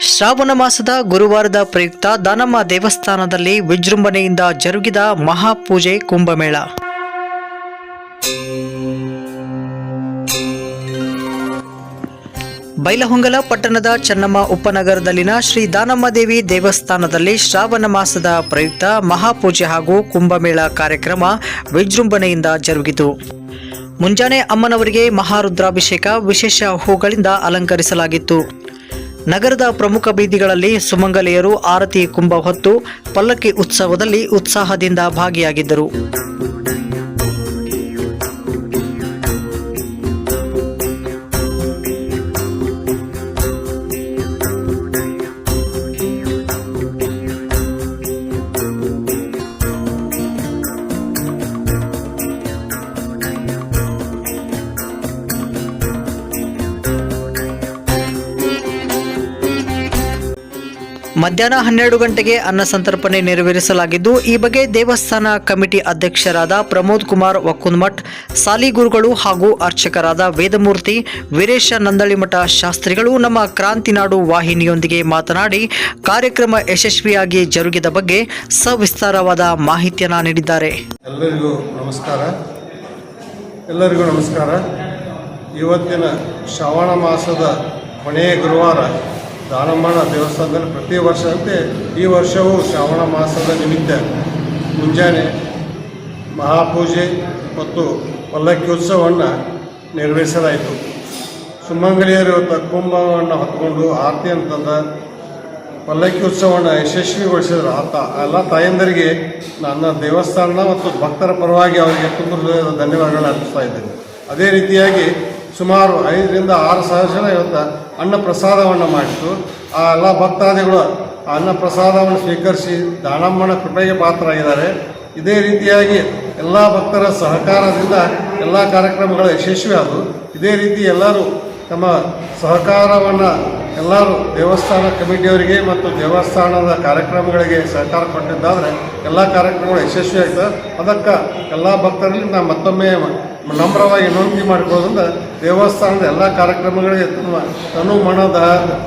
ಶ್ರಾವಣ ಮಾಸದ ಗುರುವಾರದ ಪ್ರಯುಕ್ತ ದಾನಮ್ಮ ದೇವಸ್ಥಾನದಲ್ಲಿ ವಿಜೃಂಭಣೆಯಿಂದ ಜರುಗಿದ ಮಹಾಪೂಜೆ ಕುಂಭಮೇಳ. ಬೈಲಹೊಂಗಲ ಪಟ್ಟಣದ ಚನ್ನಮ್ಮ ಉಪನಗರದಲ್ಲಿನ ಶ್ರೀ ದಾನಮ್ಮ ದೇವಿ ದೇವಸ್ಥಾನದಲ್ಲಿ ಶ್ರಾವಣ ಮಾಸದ ಪ್ರಯುಕ್ತ ಮಹಾಪೂಜೆ ಹಾಗೂ ಕುಂಭಮೇಳ ಕಾರ್ಯಕ್ರಮ ವಿಜೃಂಭಣೆಯಿಂದ ಜರುಗಿತು. ಮುಂಜಾನೆ ಅಮ್ಮನವರಿಗೆ ಮಹಾರುದ್ರಾಭಿಷೇಕ ವಿಶೇಷ ಹೂಗಳಿಂದ ಅಲಂಕರಿಸಲಾಗಿತ್ತು. ನಗರದ ಪ್ರಮುಖ ಬೀದಿಗಳಲ್ಲಿ ಸುಮಂಗಲಿಯರು ಆರತಿ ಕುಂಭ ಹೊತ್ತು ಪಲ್ಲಕ್ಕಿ ಉತ್ಸವದಲ್ಲಿ ಉತ್ಸಾಹದಿಂದ ಭಾಗಿಯಾಗಿದ್ದರು. ಮಧ್ಯಾಹ್ನ ಹನ್ನೆರಡು ಗಂಟೆಗೆ ಅನ್ನ ಸಂತರ್ಪಣೆ ನೆರವೇರಿಸಲಾಗಿದ್ದು, ಈ ಬಗ್ಗೆ ದೇವಸ್ಥಾನ ಕಮಿಟಿ ಅಧ್ಯಕ್ಷರಾದ ಪ್ರಮೋದ್ ಕುಮಾರ್ ವಕ್ಕುನ್ಮಠ್ ಸಾಲಿಗುರುಗಳು ಹಾಗೂ ಅರ್ಚಕರಾದ ವೇದಮೂರ್ತಿ ವೀರೇಶ ನಂದಳಿಮಠ ಶಾಸ್ತ್ರಿಗಳು ನಮ್ಮ ಕ್ರಾಂತಿನಾಡು ವಾಹಿನಿಯೊಂದಿಗೆ ಮಾತನಾಡಿ, ಕಾರ್ಯಕ್ರಮ ಯಶಸ್ವಿಯಾಗಿ ಜರುಗಿದ ಬಗ್ಗೆ ಸವಿಸ್ತಾರವಾದ ಮಾಹಿತಿಯನ್ನು ನೀಡಿದ್ದಾರೆ. ಎಲ್ಲರಿಗೂ ನಮಸ್ಕಾರ. ಎಲ್ಲರಿಗೂ ನಮಸ್ಕಾರ. ಇವತ್ತಿನ ಶ್ರಾವಣ ಮಾಸದ ಕೊನೆಯ ಗುರುವಾರ ದಾನಮ್ಮನ ದೇವಸ್ಥಾನದಲ್ಲಿ ಪ್ರತಿ ವರ್ಷದಂತೆ ಈ ವರ್ಷವೂ ಶ್ರಾವಣ ಮಾಸದ ನಿಮಿತ್ತ ಮುಂಜಾನೆ ಮಹಾಪೂಜೆ ಮತ್ತು ಪಲ್ಲಕ್ಕಿ ಉತ್ಸವವನ್ನು ನೆರವೇರಿಸಲಾಯಿತು. ಸುಮಂಗಲಿಯರು ಕುಂಭವನ್ನು ಹೊತ್ಕೊಂಡು ಆರತಿ ಅಂತಂದ ಪಲ್ಲಕ್ಕಿ ಉತ್ಸವವನ್ನು ಯಶಸ್ವಿಗೊಳಿಸಿದ್ರು. ಆತ, ಎಲ್ಲ ತಾಯಂದರಿಗೆ ನನ್ನ ದೇವಸ್ಥಾನ ಮತ್ತು ಭಕ್ತರ ಪರವಾಗಿ ಅವರಿಗೆ ತುಂಬ ಧನ್ಯವಾದಗಳನ್ನು ಅರ್ಪಿಸ್ತಾ ಇದ್ದೇನೆ. ಅದೇ ರೀತಿಯಾಗಿ ಸುಮಾರು ಐದರಿಂದ ಆರು ಸಾವಿರ ಜನ ಇವತ್ತು ಅನ್ನ ಪ್ರಸಾದವನ್ನು ಮಾಡಿತ್ತು ಆ ಎಲ್ಲ ಭಕ್ತಾದಿಗಳು ಆ ಅನ್ನ ಪ್ರಸಾದವನ್ನು ಸ್ವೀಕರಿಸಿ ದಾನಮ್ಮನ ಕೃಪೆಗೆ ಪಾತ್ರರಾಗಿದ್ದಾರೆ. ಇದೇ ರೀತಿಯಾಗಿ ಎಲ್ಲ ಭಕ್ತರ ಸಹಕಾರದಿಂದ ಎಲ್ಲ ಕಾರ್ಯಕ್ರಮಗಳು ಯಶಸ್ವಿ ಆದವು. ಇದೇ ರೀತಿ ಎಲ್ಲರೂ ತಮ್ಮ ಸಹಕಾರವನ್ನು ಎಲ್ಲರೂ ದೇವಸ್ಥಾನ ಕಮಿಟಿಯವರಿಗೆ ಮತ್ತು ದೇವಸ್ಥಾನದ ಕಾರ್ಯಕ್ರಮಗಳಿಗೆ ಸಹಕಾರ ಕೊಟ್ಟಿದ್ದಾದರೆ ಎಲ್ಲ ಕಾರ್ಯಕ್ರಮಗಳು ಯಶಸ್ವಿ ಆಯಿತು. ಅದಕ್ಕೆ ಎಲ್ಲ ಭಕ್ತರಲ್ಲಿ ನಾನು ಮತ್ತೊಮ್ಮೆ ನಮ್ರವಾಗಿ ವಿನಂತಿ ಮಾಡಿಕೊಳ್ಳೋದ್ರಿಂದ ದೇವಸ್ಥಾನದ ಎಲ್ಲ ಕಾರ್ಯಕ್ರಮಗಳಿಗೆ ತಮ್ಮ ತನು ಮನದ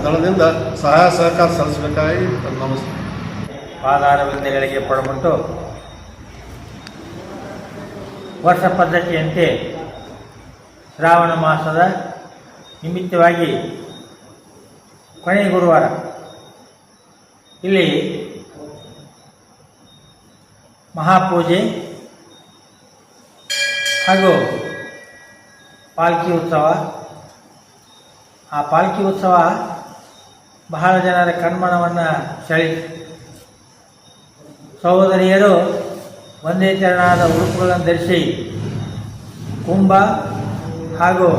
ದಳದಿಂದ ಸಹಾಯ ಸಹಕಾರ ಸಲ್ಲಿಸಬೇಕಾಗಿ ನಮಸ್ತೆ. ಪಾದಾರವಿಂದಗಳಿಗೆ ಪಡಬಿಟ್ಟು ವರ್ಷ ಪದ್ಧತಿಯಂತೆ ಶ್ರಾವಣ ಮಾಸದ ನಿಮಿತ್ತವಾಗಿ ಕೊನೆಯ ಗುರುವಾರ. ಇಲ್ಲಿ ಮಹಾಪೂಜೆ ಹಾಗೂ ಪಾಲ್ಕಿ ಉತ್ಸವ. ಆ ಪಾಲ್ಕಿ ಉತ್ಸವ ಬಹಳ ಜನರ ಕಣ್ಮನವನ್ನು ಸೆಳೆಯಿತು. ಸಹೋದರಿಯರು ಒಂದೇ ತೆರನಾದ ಉಡುಪುಗಳನ್ನು ಧರಿಸಿ ಕುಂಭ ಹಾಗೂ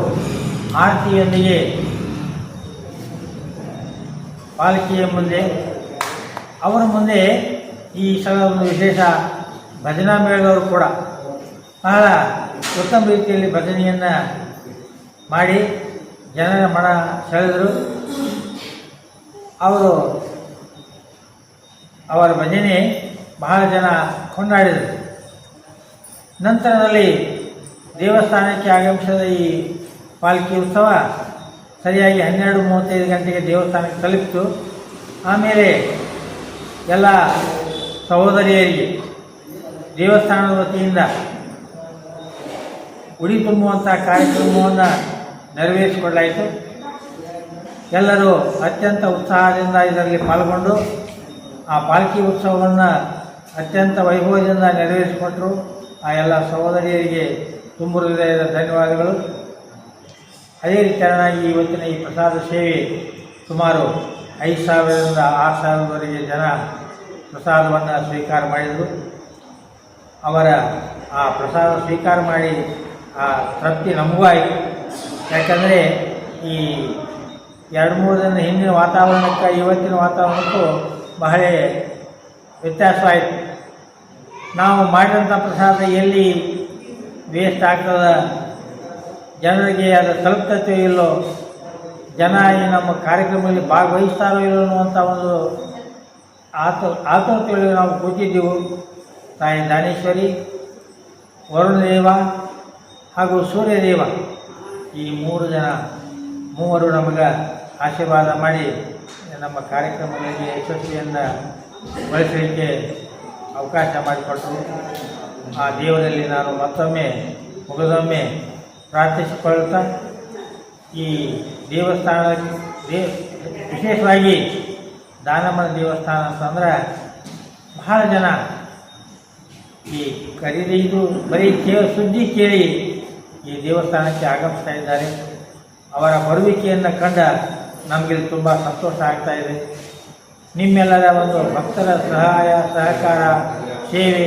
ಆರತಿಯೊಂದಿಗೆ ಪಾಲಿಕೆಯ ಮುಂದೆ, ಅವರ ಮುಂದೆ ಈ ಸಲ ಒಂದು ವಿಶೇಷ ಭಜನಾ ಮೇಳದವರು ಕೂಡ ಬಹಳ ಉತ್ತಮ ರೀತಿಯಲ್ಲಿ ಭಜನೆಯನ್ನು ಮಾಡಿ ಜನರ ಮನ ಸೆಳೆದರು. ಅವರು ಅವರ ಭಜನೆ ಬಹಳ ಜನ ಕೊಂಡಾಡಿದರು. ನಂತರದಲ್ಲಿ ದೇವಸ್ಥಾನಕ್ಕೆ ಆಗಮಿಸಿದ ಈ ಪಾಲ್ಕಿ ಉತ್ಸವ ಸರಿಯಾಗಿ ಹನ್ನೆರಡು ಮೂವತ್ತೈದು ಗಂಟೆಗೆ ದೇವಸ್ಥಾನಕ್ಕೆ ತಲುಪಿತು. ಆಮೇಲೆ ಎಲ್ಲ ಸಹೋದರಿಯರಿಗೆ ದೇವಸ್ಥಾನದ ವತಿಯಿಂದ ಉಡಿ ತುಂಬುವಂಥ ಕಾರ್ಯಕ್ರಮವನ್ನು ನೆರವೇರಿಸಿಕೊಳ್ಳಾಯಿತು ಎಲ್ಲರೂ ಅತ್ಯಂತ ಉತ್ಸಾಹದಿಂದ ಇದರಲ್ಲಿ ಪಾಲ್ಗೊಂಡು ಆ ಪಾಲ್ಕಿ ಉತ್ಸವವನ್ನು ಅತ್ಯಂತ ವೈಭವದಿಂದ ನೆರವೇರಿಸಿಕೊಟ್ಟರು ಆ ಎಲ್ಲ ಸಹೋದರಿಯರಿಗೆ ತುಂಬ ಹೃದಯದ ಧನ್ಯವಾದಗಳು. ಅದೇ ರೀತಿಯಾಗಿ ಇವತ್ತಿನ ಈ ಪ್ರಸಾದ ಸೇವೆ ಸುಮಾರು ಐದು ಸಾವಿರದಿಂದ ಆರು ಸಾವಿರದವರೆಗೆ ಜನ ಪ್ರಸಾದವನ್ನು ಸ್ವೀಕಾರ ಮಾಡಿದರು. ಅವರ ಆ ಪ್ರಸಾದ ಸ್ವೀಕಾರ ಮಾಡಿ ಆ ತೃಪ್ತಿ ನಮಗೂ ಆಯಿತು. ಯಾಕಂದರೆ ಈ ಎರಡು ಮೂರು ದಿನ ಹಿಂದಿನ ವಾತಾವರಣಕ್ಕೆ ಇವತ್ತಿನ ವಾತಾವರಣಕ್ಕೂ ಬಹಳ ವ್ಯತ್ಯಾಸವಾಯಿತು. ನಾವು ಮಾಡಿದಂಥ ಪ್ರಸಾದ ಎಲ್ಲಿ ವೇಸ್ಟ್ ಆಗ್ತದ? ಜನರಿಗೆ ಅದು ತಲುಪ್ತತೆ ಇಲ್ಲೋ, ಜನ ಈ ನಮ್ಮ ಕಾರ್ಯಕ್ರಮದಲ್ಲಿ ಭಾಗವಹಿಸ್ತಾರೋ ಇಲ್ಲೋ ಅನ್ನುವಂಥ ಒಂದು ಆತು ಆತುರತೆಯೊಳಗೆ ನಾವು ಕೂತಿದ್ದೆವು. ತಾಯಿ ದಾನೇಶ್ವರಿ, ವರುಣದೇವ ಹಾಗೂ ಸೂರ್ಯದೇವ. ಈ ಮೂರು ಜನ, ಮೂವರು ನಮಗೆ ಆಶೀರ್ವಾದ ಮಾಡಿ ನಮ್ಮ ಕಾರ್ಯಕ್ರಮದಲ್ಲಿ ಯಶಸ್ವಿಯನ್ನು ಬಳಸಲಿಕ್ಕೆ ಅವಕಾಶ ಮಾಡಿಕೊಟ್ಟರು ಆ ದೇವರಲ್ಲಿ ನಾನು ಮತ್ತೊಮ್ಮೆ, ಮುಗಿದೊಮ್ಮೆ ಪ್ರಾರ್ಥಿಸಿಕೊಳ್ಳುತ್ತಾ ಈ ದೇವಸ್ಥಾನ ದೇ ವಿಶೇಷವಾಗಿ ದಾನಮ್ಮನ ದೇವಸ್ಥಾನ ಅಂತಂದ್ರೆ ಬಹಳ ಜನ ಈ ಖರೀದಿ ಇದು ಬರೀ ಕೇ ಸುದ್ದಿ ಕೇಳಿ ಈ ದೇವಸ್ಥಾನಕ್ಕೆ ಆಗಮಿಸ್ತಾ ಇದ್ದಾರೆ. ಅವರ ಬರುವಿಕೆಯನ್ನು ಕಂಡ ನಮಗೆ ತುಂಬ ಸಂತೋಷ ಆಗ್ತಾ ಇದೆ. ನಿಮ್ಮೆಲ್ಲರ ಒಂದು ಭಕ್ತರ ಸಹಾಯ, ಸಹಕಾರ, ಸೇವೆ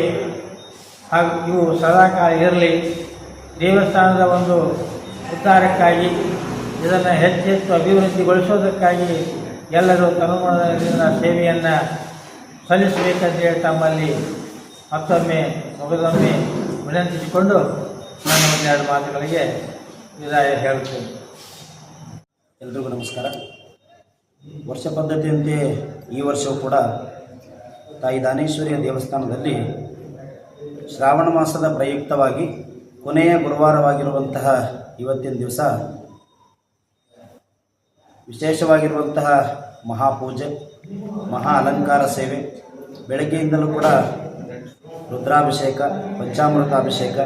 ಹಾಗೂ ಇವು ಸದಾಕಾಲ ಇರಲಿ. ದೇವಸ್ಥಾನದ ಒಂದು ಉದ್ಧಾರಕ್ಕಾಗಿ, ಇದನ್ನು ಹೆಚ್ಚೆಚ್ಚು ಅಭಿವೃದ್ಧಿಗೊಳಿಸೋದಕ್ಕಾಗಿ ಎಲ್ಲರೂ ತನುಗುಣದಿಂದ ಸೇವೆಯನ್ನು ಸಲ್ಲಿಸಬೇಕಂತೇಳಿ ತಮ್ಮಲ್ಲಿ ಮತ್ತೊಮ್ಮೆ ಮೊದಲೊಮ್ಮೆ ವಿನಂತಿಸಿಕೊಂಡು ನನ್ನ ಒಂದೆರಡು ಮಾತುಗಳಿಗೆ ವಿದಾಯ ಹೇಳುತ್ತೇನೆ. ಎಲ್ರಿಗೂ ನಮಸ್ಕಾರ. ವರ್ಷ ಪದ್ಧತಿಯಂತೆ ಈ ವರ್ಷವೂ ಕೂಡ ತಾಯಿ ದಾನೇಶ್ವರಿಯ ದೇವಸ್ಥಾನದಲ್ಲಿ ಶ್ರಾವಣ ಮಾಸದ ಪ್ರಯುಕ್ತವಾಗಿ ಕೊನೆಯ ಗುರುವಾರವಾಗಿರುವಂತಹ ಇವತ್ತಿನ ದಿವಸ ವಿಶೇಷವಾಗಿರುವಂತಹ ಮಹಾಪೂಜೆ, ಮಹಾ ಅಲಂಕಾರ ಸೇವೆ, ಬೆಳಗ್ಗೆಯಿಂದಲೂ ಕೂಡ ರುದ್ರಾಭಿಷೇಕ, ಪಂಚಾಮೃತಾಭಿಷೇಕ,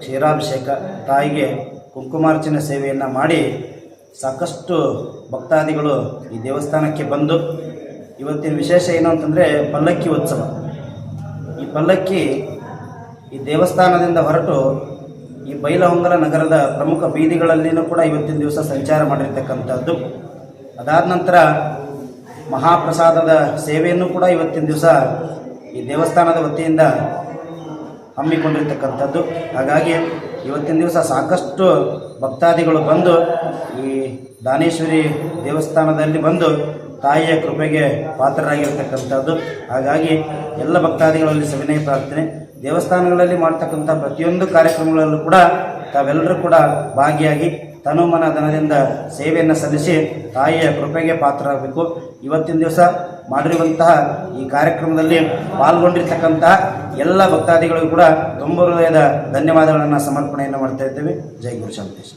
ಕ್ಷೀರಾಭಿಷೇಕ, ತಾಯಿಗೆ ಕುಂಕುಮಾರ್ಚನೆ ಸೇವೆಯನ್ನು ಮಾಡಿ ಸಾಕಷ್ಟು ಭಕ್ತಾದಿಗಳು ಈ ದೇವಸ್ಥಾನಕ್ಕೆ ಬಂದು ಇವತ್ತಿನ ವಿಶೇಷ ಏನು ಅಂತಂದರೆ ಪಲ್ಲಕ್ಕಿ ಉತ್ಸವ. ಈ ಪಲ್ಲಕ್ಕಿ ಈ ದೇವಸ್ಥಾನದಿಂದ ಹೊರಟು ಈ ಬೈಲಹೊಂಗಲ ನಗರದ ಪ್ರಮುಖ ಬೀದಿಗಳಲ್ಲಿನೂ ಕೂಡ ಇವತ್ತಿನ ದಿವಸ ಸಂಚಾರ ಮಾಡಿರ್ತಕ್ಕಂಥದ್ದು. ಅದಾದ ನಂತರ ಮಹಾಪ್ರಸಾದದ ಸೇವೆಯನ್ನು ಕೂಡ ಇವತ್ತಿನ ದಿವಸ ಈ ದೇವಸ್ಥಾನದ ವತಿಯಿಂದ ಹಮ್ಮಿಕೊಂಡಿರ್ತಕ್ಕಂಥದ್ದು. ಹಾಗಾಗಿ ಇವತ್ತಿನ ದಿವಸ ಸಾಕಷ್ಟು ಭಕ್ತಾದಿಗಳು ಬಂದು ಈ ದಾನೇಶ್ವರಿ ದೇವಸ್ಥಾನದಲ್ಲಿ ಬಂದು ತಾಯಿಯ ಕೃಪೆಗೆ ಪಾತ್ರರಾಗಿರ್ತಕ್ಕಂಥದ್ದು. ಹಾಗಾಗಿ ಎಲ್ಲ ಭಕ್ತಾದಿಗಳಲ್ಲಿ ಸವಿನಯ ಪ್ರಾರ್ಥನೆ. ದೇವಸ್ಥಾನಗಳಲ್ಲಿ ಮಾಡ್ತಕ್ಕಂಥ ಪ್ರತಿಯೊಂದು ಕಾರ್ಯಕ್ರಮಗಳಲ್ಲೂ ಕೂಡ ತಾವೆಲ್ಲರೂ ಕೂಡ ಭಾಗಿಯಾಗಿ ತನುಮನ ಧನದಿಂದ ಸೇವೆಯನ್ನು ಸಲ್ಲಿಸಿ ತಾಯಿಯ ಕೃಪೆಗೆ ಪಾತ್ರರಾಗಬೇಕು. ಇವತ್ತಿನ ದಿವಸ ಮಾಡಿರುವಂತಹ ಈ ಕಾರ್ಯಕ್ರಮದಲ್ಲಿ ಪಾಲ್ಗೊಂಡಿರ್ತಕ್ಕಂತಹ ಎಲ್ಲ ಭಕ್ತಾದಿಗಳಿಗೂ ಕೂಡ ತುಂಬ ಹೃದಯದ ಧನ್ಯವಾದಗಳನ್ನು ಸಮರ್ಪಣೆಯನ್ನು ಮಾಡ್ತಾ ಇದ್ದೇವೆ. ಜೈ ಗುರು ಶಾಂತೇಶ್